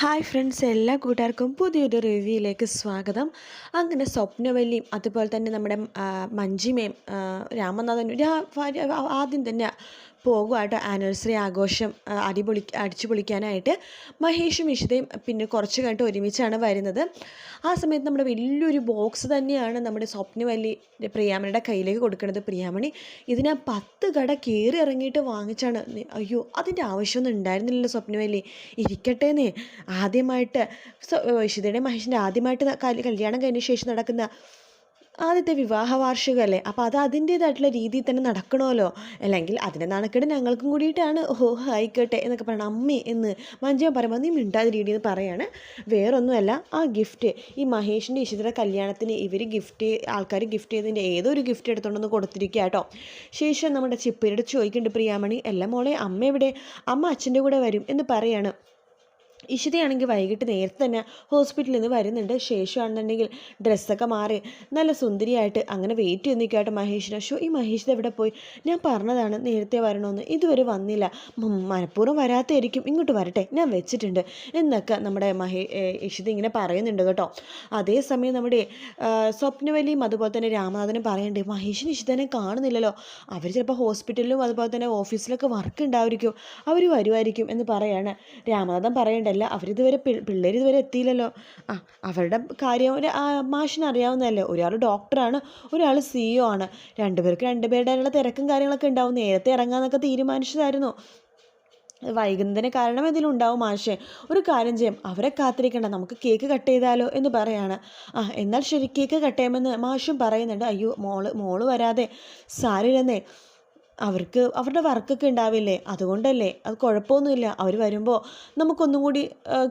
Hi friends എല്ലാ കൂട്ടുകാർക്കും പുതിയൊരു റിവ്യൂയിലേക്ക് സ്വാഗതം. അങ്ങനെ സ്വപ്നവല്ലിയും അതുപോലെ തന്നെ നമ്മുടെ മഞ്ജിമയും രാമനാഥനും ആദ്യം തന്നെ പോകുമായിട്ട് ആനിവേഴ്സറി ആഘോഷം അടിപൊളി അടിച്ചു പൊളിക്കാനായിട്ട് മഹേഷും ഇഷിതയും പിന്നെ കുറച്ച് കഴിഞ്ഞിട്ട് ഒരുമിച്ചാണ് വരുന്നത്. ആ സമയത്ത് നമ്മുടെ വലിയൊരു ബോക്സ് തന്നെയാണ് നമ്മുടെ സ്വപ്നവല്ലി പ്രിയാമണിയുടെ കയ്യിലേക്ക് കൊടുക്കുന്നത്. പ്രിയാമണി ഇതിനാ പത്ത് കട കയറി ഇറങ്ങിയിട്ട് വാങ്ങിച്ചാണ്. അയ്യോ അതിന്റെ ആവശ്യമൊന്നും ഉണ്ടായിരുന്നില്ലല്ലോ സ്വപ്നവല്ലി ഇരിക്കട്ടേന്നേ. ആദ്യമായിട്ട് ഇഷിതയുടെ മഹേഷിന്റെ ആദ്യമായിട്ട് കല്യാണം കഴിഞ്ഞ ശേഷം നടക്കുന്ന ആദ്യത്തെ വിവാഹ വാർഷികമല്ലേ? അപ്പോൾ അത് അതിന്റേതായിട്ടുള്ള രീതിയിൽ തന്നെ നടക്കണമല്ലോ. അല്ലെങ്കിൽ അതിന്റെ നാണക്കേട് ഞങ്ങൾക്കും കൂടിയിട്ടാണ്. ഓ ആയിക്കോട്ടെ എന്നൊക്കെ പറയണം. അമ്മേ എന്ന് മഞ്ജ പറയുമ്പോൾ നീ മിണ്ടാതെ രീതിയിൽ എന്ന് പറയാണ്. വേറൊന്നുമല്ല ആ ഗിഫ്റ്റ് ഈ മഹേഷിന്റെ ഇഷിതയുടെ കല്യാണത്തിന് ഇവർ ഗിഫ്റ്റ് ആൾക്കാർ ഗിഫ്റ്റ് ചെയ്തതിന്റെ ഏതൊരു ഗിഫ്റ്റ് എടുത്തുകൊണ്ടൊന്ന് കൊടുത്തിരിക്കുക കേട്ടോ. ശേഷം നമ്മുടെ ചിപ്പിനോട് ചോദിക്കുന്നുണ്ട് പ്രിയാമണി എല്ലാം മോളെ അമ്മ എവിടെ? അമ്മ അച്ഛന്റെ കൂടെ വരും എന്ന് പറയാണ്. ഇഷിതയാണെങ്കിൽ വൈകിട്ട് നേരത്തെ തന്നെ ഹോസ്പിറ്റലിൽ നിന്ന് വരുന്നുണ്ട്. ശേഷമാണെന്നുണ്ടെങ്കിൽ ഡ്രസ്സൊക്കെ മാറി. നല്ല സുന്ദരിയായിട്ട് അങ്ങനെ വെയിറ്റ് ചെയ്ത് നിൽക്കാട്ടെ മഹേഷിന്. ഷോ ഈ മഹേഷ് എവിടെ പോയി? ഞാൻ പറഞ്ഞതാണ് നേരത്തെ വരണമെന്ന്. ഇതുവരെ വന്നില്ല. മനഃപൂർവം വരാത്തായിരിക്കും ഇങ്ങോട്ട് വരട്ടെ. ഞാൻ വെച്ചിട്ടുണ്ട്. എന്നൊക്കെ നമ്മുടെ മഹേ ഇഷിത ഇങ്ങനെ പറയുന്നുണ്ട് കേട്ടോ. അതേസമയം നമ്മുടെ സ്വപ്നവലിയും അതുപോലെ തന്നെ രാമനാഥനും പറയണ്ടേ മഹേഷിന് ഇഷിതനെ കാണുന്നില്ലല്ലോ. അവർ ചിലപ്പോൾ ഹോസ്പിറ്റലിലും അതുപോലെ തന്നെ ഓഫീസിലൊക്കെ വർക്ക് ഉണ്ടായിരിക്കും. അവർ വരുമായിരിക്കും എന്ന് പറയാണ്. രാമനാഥൻ പറയണ്ടല്ല? അവരിതുവരെ ഇതുവരെ പിള്ളേർ ഇതുവരെ എത്തിയില്ലല്ലോ. ആ അവരുടെ കാര്യം ഒരു മാഷിന് അറിയാവുന്നതല്ലേ. ഒരാൾ ഡോക്ടറാണ് ഒരാൾ സിഇഒ ആണ്. രണ്ടുപേർക്ക് രണ്ടുപേരുടെ തിരക്കും കാര്യങ്ങളൊക്കെ ഉണ്ടാവും. നേരത്തെ ഇറങ്ങാമെന്നൊക്കെ തീരുമാനിച്ചതായിരുന്നു. വൈകുന്നതിന് കാരണം എന്തെങ്കിലും ഉണ്ടാവും മാഷെ. ഒരു കാര്യം ചെയ്യാം. അവരെ കാത്തിരിക്കണ്ട. നമുക്ക് കേക്ക് കട്ട് ചെയ്താലോ എന്ന് പറയാണ്. ആ എന്നാൽ ശരി കേക്ക് കട്ട് ചെയ്യാമെന്ന് മാഷും പറയുന്നുണ്ട്. അയ്യോ മോൾ മോൾ വരാതെ സാരില്ലെന്നേ. അവർക്ക് അവരുടെ വർക്കൊക്കെ ഉണ്ടാവില്ലേ? അതുകൊണ്ടല്ലേ. അത് കുഴപ്പമൊന്നുമില്ല. അവർ വരുമ്പോൾ നമുക്കൊന്നും കൂടി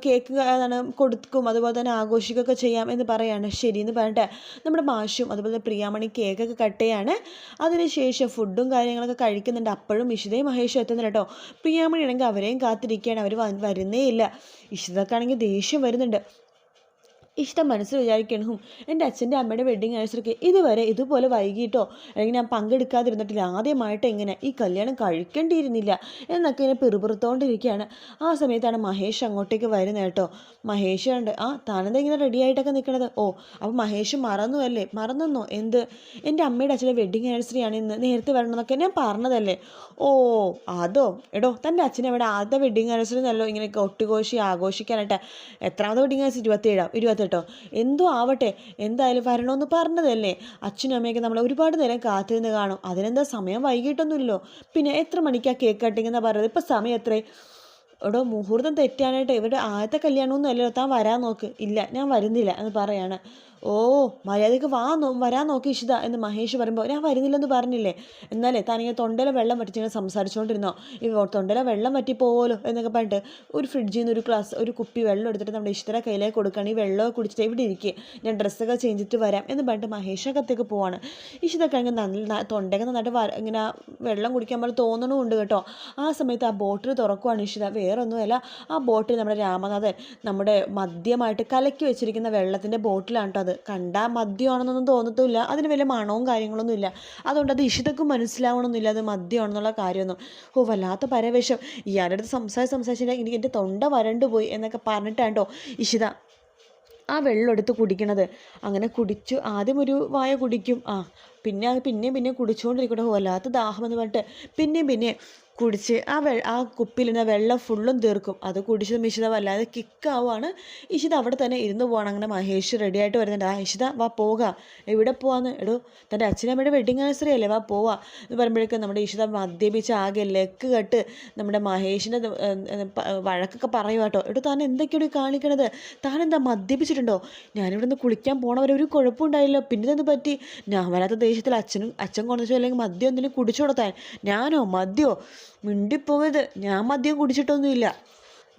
കേക്ക് എന്താണ് കൊടുക്കും. അതുപോലെ തന്നെ ആഘോഷിക്കുകയൊക്കെ ചെയ്യാം എന്ന് പറയാണ്. ശരിയെന്ന് പറഞ്ഞിട്ട് നമ്മുടെ മാഷും അതുപോലെ പ്രിയാമണി കേക്കൊക്കെ കട്ട് ചെയ്യാണ്. അതിനുശേഷം ഫുഡും കാര്യങ്ങളൊക്കെ കഴിക്കുന്നുണ്ട്. അപ്പോഴും ഇഷിതയും മഹേഷും എത്തുന്നുണ്ട് കേട്ടോ. പ്രിയാമണി ആണെങ്കിൽ അവരെയും കാത്തിരിക്കുകയാണ്. അവർ വരുന്നേ ഇല്ല. ഇഷിതക്കാണെങ്കിൽ ദേഷ്യം വരുന്നുണ്ട്. ഇഷ്ടം മനസ്സിൽ വിചാരിക്കണം. എന്റെ അച്ഛന്റെ അമ്മയുടെ വെഡിങ് ആനിവേഴ്സറിക്ക് ഇതുവരെ ഇതുപോലെ വൈകിട്ടോ? അല്ലെങ്കിൽ ഞാൻ പങ്കെടുക്കാതിരുന്നിട്ടില്ല. ആദ്യമായിട്ട് ഇങ്ങനെ ഈ കല്യാണം കഴിക്കേണ്ടിയിരുന്നില്ല. എന്നൊക്കെ ഇങ്ങനെ പിറുപിറുത്തോണ്ടിരിക്കുകയാണ് ആ സമയത്താണ് മഹേഷ് അങ്ങോട്ടേക്ക് വരുന്നത് കേട്ടോ. മഹേഷ് ഉണ്ട് ആ താനെന്താ ഇങ്ങനെ റെഡി ആയിട്ടൊക്കെ നിൽക്കണത് ഓ അപ്പോൾ മഹേഷ് മറന്നു അല്ലേ മറന്നെന്നോ? എന്ത്? എന്റെ അമ്മയുടെ അച്ഛന്റെ വെഡിങ് ആനിവേഴ്സറി ആണ് ഇന്ന്. നേരത്തെ വരണമെന്നൊക്കെ ഞാൻ പറഞ്ഞതല്ലേ? ഓ അതോ? എടോ തന്റെ അച്ഛൻ അവിടെ ആദ്യത്തെ വെഡിങ് ആനിവേഴ്സറി എന്നല്ലോ ഇങ്ങനെ ഒട്ടുകോശി ആഘോഷിക്കാനായിട്ട്. എത്രാമത്തെ വെഡിങ് ആനിവേഴ്സറി ഇരുപത്തേഴാം. ഇരുപത്തെട്ടോ. എന്തോ ആവട്ടെ എന്തായാലും വരണമെന്ന് പറഞ്ഞതല്ലേ. അച്ഛനും അമ്മയൊക്കെ നമ്മൾ ഒരുപാട് നേരം കാത്തിരുന്ന് കാണും. അതിനെന്താ സമയം വൈകിട്ടൊന്നുമില്ലല്ലോ പിന്നെ എത്ര മണിക്കാണ് കേക്ക് കട്ടിങ് എന്നാ പറയുന്നത്? ഇപ്പം സമയം എത്രേ എടോ മുഹൂർത്തം തെറ്റാനായിട്ട് ഇവരുടെ ആദ്യത്തെ കല്യാണമൊന്നും അല്ലല്ലോ താൻ വരാൻ നോക്ക്. ഇല്ല ഞാൻ വരുന്നില്ല എന്ന് പറയാണ്. ഓ മര്യാദയ്ക്ക് വാ നോ വരാൻ നോക്ക് ഇഷിത എന്ന് മഹേഷ് പറയുമ്പോൾ ഞാൻ വരുന്നില്ലെന്ന് പറഞ്ഞില്ലേ? എന്നാലേ താനിങ്ങനെ തൊണ്ടയിലെ വെള്ളം വറ്റിച്ചിങ്ങനെ സംസാരിച്ചുകൊണ്ടിരുന്നോ ഈ തൊണ്ടയിലെ വെള്ളം വറ്റി പോവുമല്ലോ എന്നൊക്കെ പറഞ്ഞിട്ട് ഒരു ഫ്രിഡ്ജിൽ നിന്ന് ഒരു ഗ്ലാസ് ഒരു കുപ്പി വെള്ളം എടുത്തിട്ട് നമ്മുടെ ഇഷ്ടര കയ്യിലേക്ക് കൊടുക്കുകയാണ്. ഈ വെള്ളമൊക്കെ കുടിച്ചിട്ട് ഇവിടെ ഇരിക്കുക ഞാൻ ഡ്രസ്സൊക്കെ ചേഞ്ച് ചെയ്തിട്ട് വരാം എന്ന് പറഞ്ഞിട്ട് മഹേഷക്കത്തേക്ക് പോവാണ്. ഇഷിതൊക്കെ അങ്ങനെ നല്ല തൊണ്ടയൊക്കെ നന്നായിട്ട് ഇങ്ങനെ വെള്ളം കുടിക്കാൻ പോലെ തോന്നണമുണ്ട് കേട്ടോ. ആ സമയത്ത് ആ ബോട്ടിൽ തുറക്കുവാണ് ഇഷിത. വേറൊന്നുമല്ല. ആ ബോട്ടിൽ നമ്മുടെ രാമനാഥൻ നമ്മുടെ മദ്യമായിട്ട് കലക്കി വെച്ചിരിക്കുന്ന വെള്ളത്തിന്റെ ബോട്ടിലാണ് കേട്ടോ അത്. കണ്ടാൽ മദ്യമാണെന്നൊന്നും തോന്നത്തുമില്ല. അതിന് വലിയ മണവും കാര്യങ്ങളൊന്നും ഇല്ല അതുകൊണ്ട് അത് ഇഷിതക്കും മനസ്സിലാവണമെന്നില്ല. അത് മദ്യമാണെന്നുള്ള കാര്യമൊന്നും. ഓ വല്ലാത്ത പരവേഷം ഇയാളുടെ അടുത്ത് സംസാരിച്ച് സംസാരിച്ചിട്ട് എനിക്ക് എന്റെ തൊണ്ട വരണ്ടുപോയി എന്നൊക്കെ പറഞ്ഞിട്ടാണ്ടോ ഇഷിത ആ വെള്ളം എടുത്ത് കുടിക്കണത്. അങ്ങനെ കുടിച്ചു ആദ്യം ഒരു വായ കുടിക്കും. ആ പിന്നെ പിന്നെയും പിന്നെയും കുടിച്ചുകൊണ്ടിരിക്കട്ടെ. വല്ലാത്ത ദാഹം എന്ന് പറഞ്ഞിട്ട് പിന്നെയും പിന്നെയും കുടിച്ച് ആ വെ ആ കുപ്പിയിലിരുന്ന വെള്ളം ഫുള്ളും തീർക്കും. അത് കുടിച്ചത് ഇഷിത വല്ലാതെ കിക്കാവുകയാണ് ഇഷിത അവിടെ തന്നെ ഇരുന്ന് പോകണം അങ്ങനെ മഹേഷ് റെഡിയായിട്ട് വരുന്നുണ്ട്. ആ ഇഷിത വാ പോകാം. എവിടെ പോവാന്ന്? എടോ തന്റെ അച്ഛനമ്മയുടെ വെഡിങ് ആനിവേഴ്സറി അല്ലേ? വാ പോവാ. എന്ന് പറയുമ്പോഴേക്കും നമ്മുടെ ഇഷിത മദ്യപിച്ച് ആകെ ലെക്ക് കെട്ട് നമ്മുടെ മഹേഷിന്റെ വഴക്കൊക്കെ പറയുക കേട്ടോ. എടോ താൻ എന്തൊക്കെയാണ് കാണിക്കണത്? താൻ എന്താ മദ്യപിച്ചിട്ടുണ്ടോ? ഞാനിവിടെ നിന്ന് കുളിക്കാൻ പോണവരെ ഒരു കുഴപ്പമുണ്ടായില്ലോ പിന്നെ എന്ത് പറ്റി? ഞാൻ വരാത്ത ദേഷ്യത്തിൽ അച്ഛനും അച്ഛൻ കൊണ്ടുവച്ചു അല്ലെങ്കിൽ മദ്യം എന്തെങ്കിലും കുടിച്ചു കൊടുത്താൻ ഞാനോ? മദ്യോ? മിണ്ടിപ്പോയത് ഞാൻ മദ്യം കുടിച്ചിട്ടൊന്നുമില്ല.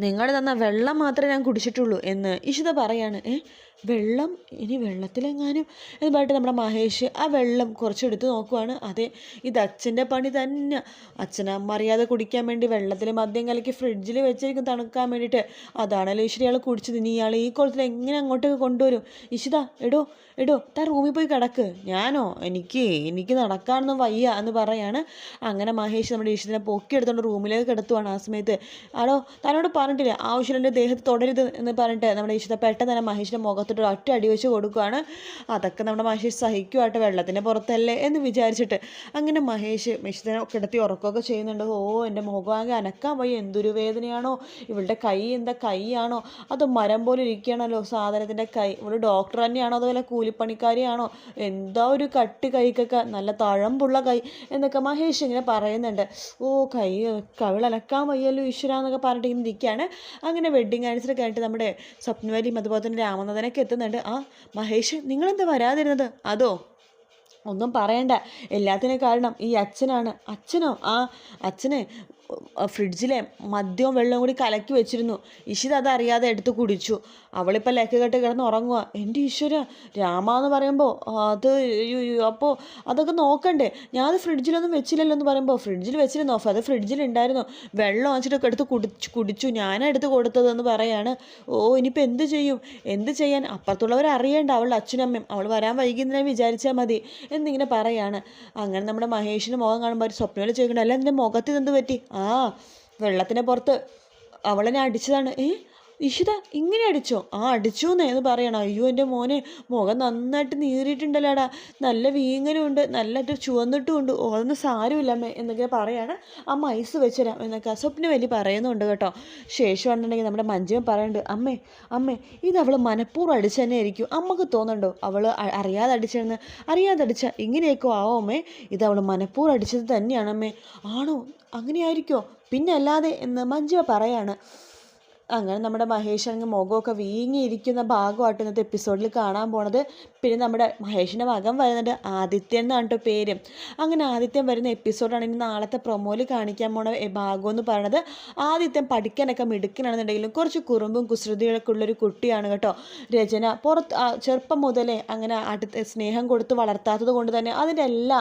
നിങ്ങൾ തന്ന വെള്ളം മാത്രമേ ഞാൻ കുടിച്ചിട്ടുള്ളൂ എന്ന് ഇഷിത പറയാണ്. ഏ? വെള്ളം ഇനി വെള്ളത്തിലെങ്ങാനും പറഞ്ഞിട്ട് നമ്മുടെ മഹേഷ് ആ വെള്ളം കുറച്ചെടുത്ത് നോക്കുവാണ്. അതെ ഇത് അച്ഛന്റെ പണി തന്നെ. അച്ഛനമ്മ അറിയാതെ കുടിക്കാൻ വേണ്ടി വെള്ളത്തിൽ മദ്യം കലക്കി ഫ്രിഡ്ജിൽ വെച്ചിരിക്കും തണുക്കാൻ വേണ്ടിയിട്ട്. അതാണല്ലോ ഈശ്വരി ഇയാൾ കുടിച്ചത്. ഇനി ഇയാൾ ഈ കുളത്തിൽ എങ്ങനെ അങ്ങോട്ടേക്ക് കൊണ്ടുവരും? ഇഷിത എടോ എടോ താ റൂമിൽ പോയി കിടക്ക്. ഞാനോ? എനിക്ക് എനിക്ക് നടക്കാനൊന്നും വയ്യ എന്ന് പറയാണ്. അങ്ങനെ മഹേഷ് നമ്മുടെ ഈശ്വരനെ പൊക്കിയെടുത്തോണ്ട് റൂമിലേക്ക് കിടത്തുവാണ് ആ സമയത്ത്. ആടോ തന്നോട് പറഞ്ഞിട്ടില്ല ആവശ്യം എന്റെ ദേഹത്ത് തുടരുത് എന്ന് പറഞ്ഞിട്ട് നമ്മുടെ ഈശ്വര പെട്ടെന്ന് തന്നെ മഹേഷിന്റെ മുഖത്തോട്ട് ഒറ്റ അടി വെച്ച് കൊടുക്കുകയാണ് അതൊക്കെ നമ്മുടെ മഹേഷ് സഹിക്കുമായിട്ട് വെള്ളത്തിന്റെ പുറത്തല്ലേ എന്ന് വിചാരിച്ചിട്ട്. അങ്ങനെ മഹേഷ് മെഷീനെ കിടത്തി ഉറക്കമൊക്കെ ചെയ്യുന്നുണ്ട്. ഓ എന്റെ മുഖമാകെ അനക്കാൻ വയ്യ. എന്തൊരു വേദനയാണോ. ഇവളുടെ കൈ എന്താ കൈയാണോ. അത് മരം പോലെ ഇരിക്കുകയാണല്ലോ. സാധനത്തിന്റെ കൈ. ഇവൾ ഡോക്ടർ തന്നെയാണോ അതുപോലെ കൂലിപ്പണിക്കാരിയാണോ? എന്താ ഒരു കട്ട് കൈക്കൊക്കെ. നല്ല തഴമ്പുള്ള കൈ എന്നൊക്കെ മഹേഷ് ഇങ്ങനെ പറയുന്നുണ്ട്. ഓ കൈ കവിളനക്കാൻ വയ്യല്ലോ ഈശ്വര എന്നൊക്കെ പറഞ്ഞിട്ട് ഇങ്ങനെ ഇരിക്കുകയാണ് അങ്ങനെ വെഡ്ഡിങ് ആനിവേഴ്സറി കഴിഞ്ഞിട്ട് നമ്മുടെ സ്വപ്നവലിയും അതുപോലെ തന്നെ രാമനാഥനൊക്കെ എത്തുന്നുണ്ട്. ആ മഹേഷ് നിങ്ങളെന്താ വരാതിരുന്നത്? അതോ? ഒന്നും പറയണ്ട. എല്ലാത്തിനും കാരണം ഈ അച്ഛനാണ്. അച്ഛനോ? ആ അച്ഛന് ഫ്രിഡ്ജിലെ മദ്യവും വെള്ളവും കൂടി കലക്കി വെച്ചിരുന്നു. ഇഷിത അതറിയാതെ എടുത്ത് കുടിച്ചു. അവളിപ്പോൾ ലക്ക് കെട്ട് കിടന്ന് ഉറങ്ങുക എന്റെ ഈശ്വര രാമ എന്ന് പറയുമ്പോൾ അത് അപ്പോൾ അതൊക്കെ നോക്കണ്ടേ? ഞാൻ അത് ഫ്രിഡ്ജിലൊന്നും വെച്ചില്ലല്ലോ എന്ന് പറയുമ്പോൾ ഫ്രിഡ്ജിൽ വെച്ചിരുന്നോ? അത് ഫ്രിഡ്ജിൽ ഉണ്ടായിരുന്നു വെള്ളം വാങ്ങിച്ചിട്ടൊക്കെ എടുത്ത് കുടിച്ചു കുടിച്ചു. ഞാനാണ് എടുത്ത് കൊടുത്തതെന്ന് പറയാണ്. ഓ ഇനിയിപ്പോൾ എന്ത് ചെയ്യും? എന്ത് ചെയ്യാൻ? അപ്പുറത്തുള്ളവർ അറിയേണ്ട. അവളുടെ അച്ഛനമ്മയും അവൾ വരാൻ വൈകുന്നതിനെ വിചാരിച്ചാൽ മതി എന്നിങ്ങനെ പറയാണ്. അങ്ങനെ നമ്മുടെ മഹേഷിന് മുഖം കാണുമ്പോൾ ഒരു സ്വപ്നത്തിൽ ചോദിക്കണ്ട? അല്ല എന്റെ മുഖത്ത് എന്ത് പറ്റി? ആ വെള്ളത്തിന്റെ പുറത്ത് അവളെന്നെ അടിച്ചതാണ്. ഏ? ഇഷിത ഇങ്ങനെ അടിച്ചോ? ആ അടിച്ചു എന്ന് പറയണം. അയ്യോ എന്റെ മോനെ മുഖം നന്നായിട്ട് നീറിയിട്ടുണ്ടല്ലോടാ. നല്ല വീങ്ങലും ഉണ്ട് നല്ലതായിട്ട് ചുവന്നിട്ടും ഉണ്ട് സാരമില്ല അമ്മ എന്നൊക്കെ പറയാണ്. അമ്മ ഐസ് വെച്ചുതരാം എന്നൊക്കെ സ്വപ്ന വലി പറയുന്നുണ്ട് കേട്ടോ. ശേഷം ഉണ്ടെങ്കിൽ നമ്മുടെ മഞ്ജുവൻ പറയുന്നുണ്ട് അമ്മേ അമ്മേ ഇത് അവൾ മനഃപൂർവം അടിച്ചു തന്നെ ആയിരിക്കും. അമ്മയ്ക്ക് തോന്നുന്നുണ്ടോ? അവൾ അറിയാതെ അടിച്ചെന്ന്. അറിയാതെ അടിച്ച ഇങ്ങനെയൊക്കെ ആവോ അമ്മേ? ഇത് അവൾ മനഃപൂർവം അടിച്ചത് തന്നെയാണ് അമ്മേ. ആണോ? അങ്ങനെയായിരിക്കോ? പിന്നെ അല്ലാതെ എന്ന് മഞ്ജുവ പറയാണ്. അങ്ങനെ നമ്മുടെ മഹേഷ് അങ്ങ് മുഖമൊക്കെ വീങ്ങിയിരിക്കുന്ന ഭാഗമായിട്ട് ഇന്നത്തെ എപ്പിസോഡിൽ കാണാൻ പോണത്. പിന്നെ നമ്മുടെ മഹേഷിന്റെ മകൻ വരുന്നുണ്ട് ആദിത്യൻ എന്നാണ് കേട്ടോ പേര്. അങ്ങനെ ആദിത്യൻ വരുന്ന എപ്പിസോഡാണ് ഇനി നാളത്തെ പ്രൊമോയിൽ കാണിക്കാൻ പോണ ഭാഗം എന്ന് പറയുന്നത് ആദിത്യൻ പഠിക്കാനൊക്കെ മിടുക്കനാണെന്നുണ്ടെങ്കിലും കുറച്ച് കുറുമ്പും കുസൃതികളൊക്കെ ഉള്ളൊരു കുട്ടിയാണ് കേട്ടോ. രചന പുറത്ത് ചെറുപ്പം മുതലേ അങ്ങനെ അടുത്ത് സ്നേഹം കൊടുത്ത് വളർത്താത്തത് കൊണ്ട് തന്നെ അതിന്റെ എല്ലാ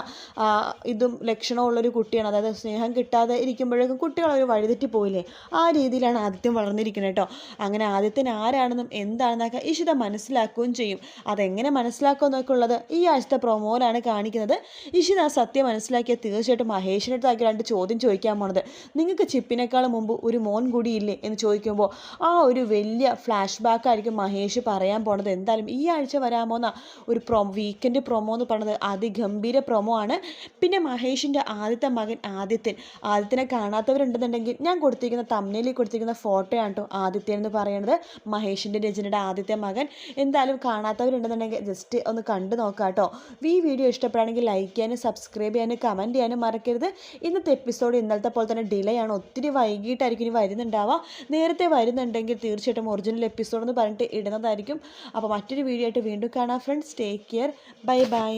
ഇതും ലക്ഷണമുള്ളൊരു കുട്ടിയാണ്. അതായത് സ്നേഹം കിട്ടാതെ ഇരിക്കുമ്പോഴേക്കും കുട്ടികൾ ഒരു വഴിതെറ്റി പോയില്ലേ? ആ രീതിയിലാണ് ആദിത്യം വളർന്നിരിക്കുന്നത് കേട്ടോ. അങ്ങനെ ആദ്യത്തിന് ആരാണെന്നും എന്താണെന്നൊക്കെ ഇഷിത മനസ്സിലാക്കുകയും ചെയ്യും. അതെങ്ങനെ മനസ്സിലാക്കുമെന്നൊക്കെ ഉള്ളത് ഈ ആഴ്ചത്തെ പ്രൊമോയിലാണ് കാണിക്കുന്നത്. ഇഷിത സത്യം മനസ്സിലാക്കിയ തീർച്ചയായിട്ടും മഹേഷിന്റെ അടുത്താക്കി രണ്ട് ചോദ്യം ചോദിക്കാൻ പോണത്. നിങ്ങൾക്ക് ചിപ്പിനേക്കാൾ മുമ്പ് ഒരു മോൻ കൂടിയില്ലേ എന്ന് ചോദിക്കുമ്പോൾ ആ ഒരു വലിയ ഫ്ലാഷ് ബാക്ക് ആയിരിക്കും മഹേഷ് പറയാൻ പോണത്. എന്തായാലും ഈ ആഴ്ച വരാൻ പോകുന്ന ഒരു പ്രൊ വീക്കെൻഡ് പ്രൊമോ എന്ന് പറയുന്നത് അതിഗംഭീര പ്രൊമോ ആണ്. പിന്നെ മഹേഷിന്റെ ആദ്യത്തെ മകൻ ആദിത്യൻ. ആദിത്യനെ കാണാത്തവരുണ്ടെന്നുണ്ടെങ്കിൽ ഞാൻ കൊടുത്തിരിക്കുന്ന തമ്മിലിൽ കൊടുത്തിരിക്കുന്ന ഫോട്ടോയാണ് കേട്ടോ. ആദിത്യൻ എന്ന് പറയുന്നത് മഹേഷിന്റെ രചനയുടെ ആദ്യത്തെ മകൻ. എന്തായാലും കാണാത്തവരുണ്ടെന്നുണ്ടെങ്കിൽ ജസ്റ്റ് ഒന്ന് കണ്ടു നോക്കാം കേട്ടോ. ഈ വീഡിയോ ഇഷ്ടപ്പെടുകയാണെങ്കിൽ ലൈക്ക് ചെയ്യാനും സബ്സ്ക്രൈബ് ചെയ്യാനും കമന്റ് ചെയ്യാനും മറക്കരുത്. ഇന്നത്തെ എപ്പിസോഡ് ഇന്നലത്തെ പോലെ തന്നെ ഡിലേ ആണ്. ഒത്തിരി വൈകിട്ടായിരിക്കും ഇനി വരുന്നുണ്ടാവുക. നേരത്തെ വരുന്നുണ്ടെങ്കിൽ തീർച്ചയായിട്ടും ഒറിജിനൽ എപ്പിസോഡ് എന്ന് പറഞ്ഞിട്ട് ഇടുന്നതായിരിക്കും. അപ്പോൾ മറ്റൊരു വീഡിയോ ആയിട്ട് വീണ്ടും കാണാം friends take care bye bye